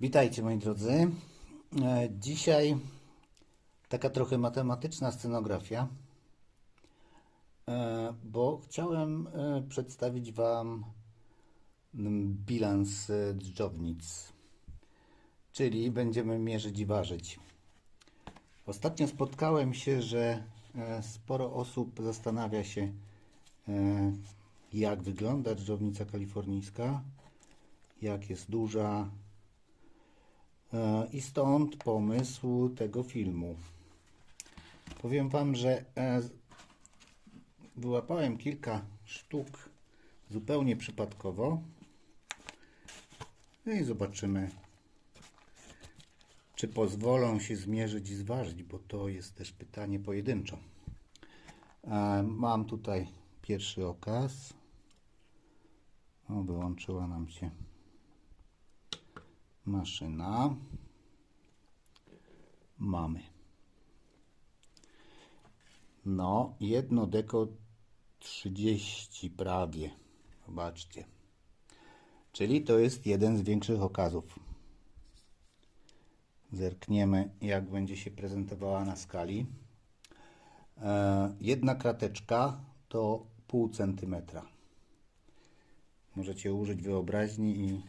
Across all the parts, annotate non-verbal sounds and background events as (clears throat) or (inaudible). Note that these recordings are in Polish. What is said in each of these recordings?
Witajcie moi drodzy. E, Dzisiaj taka trochę matematyczna scenografia, e, bo chciałem e, przedstawić Wam bilans dżdżownic, czyli będziemy mierzyć i ważyć. Ostatnio spotkałem się, że sporo osób zastanawia się, jak wygląda dżdżownica kalifornijska, jak jest duża, I stąd pomysł tego filmu. Powiem Wam, że e, wyłapałem kilka sztuk zupełnie przypadkowo. No i zobaczymy, czy pozwolą się zmierzyć i zważyć, bo to jest też pytanie pojedynczo. E, Mam tutaj pierwszy okaz. O, wyłączyła nam się maszyna. Mamy. No, jedno deko 30 prawie. Zobaczcie. Czyli to jest jeden z większych okazów. Zerkniemy, jak będzie się prezentowała na skali. E, jedna krateczka to pół centymetra. Możecie użyć wyobraźni i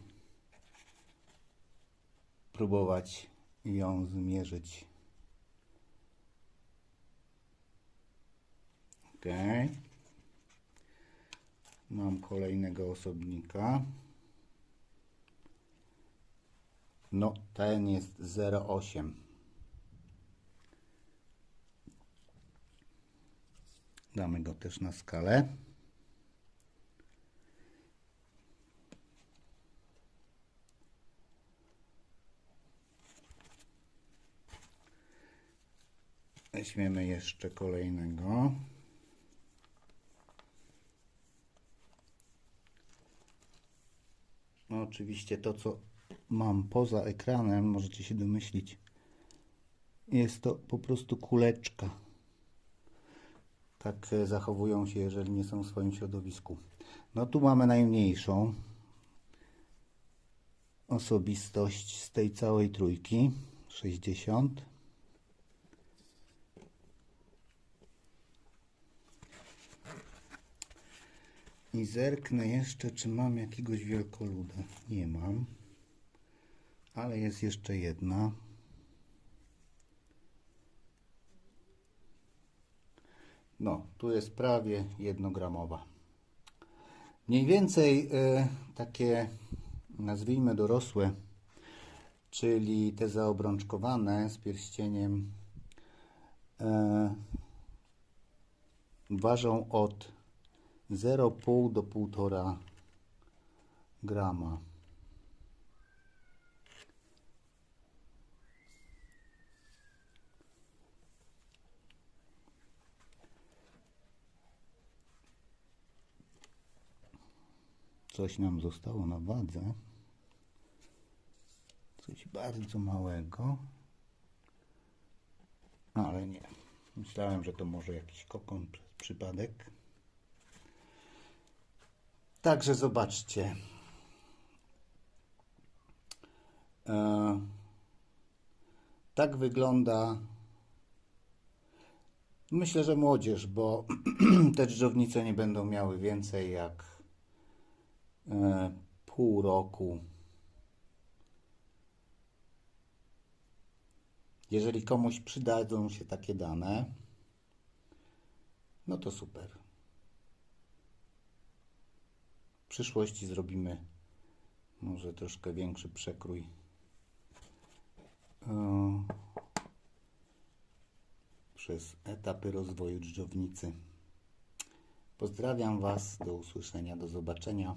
próbować ją zmierzyć. Ok. Mam kolejnego osobnika. No, ten jest 0,8. Damy go też na skalę. Weźmiemy jeszcze kolejnego. No oczywiście to, co mam poza ekranem, możecie się domyślić, jest to po prostu kuleczka. Tak e, zachowują się, jeżeli nie są w swoim środowisku. No tu mamy najmniejszą osobistość z tej całej trójki. 60. I zerknę jeszcze, czy mam jakiegoś wielkoluda. Nie mam. Ale jest jeszcze jedna. No, tu jest prawie jednogramowa. Mniej więcej e, takie, nazwijmy dorosłe, czyli te zaobrączkowane z pierścieniem, e, ważą od 0,5 do 1,5 grama. Coś nam zostało na wadze. Coś bardzo małego. Ale nie. Myślałem, że to może jakiś kokon przez przypadek. Także zobaczcie. E, tak wygląda. Myślę, że młodzież, bo (clears throat) te dżdżownice nie będą miały więcej jak e, pół roku. Jeżeli komuś przydadzą się takie dane, no to super. W przyszłości zrobimy może troszkę większy przekrój. e, Przez etapy rozwoju dżdżownicy. Pozdrawiam Was, do usłyszenia, do zobaczenia.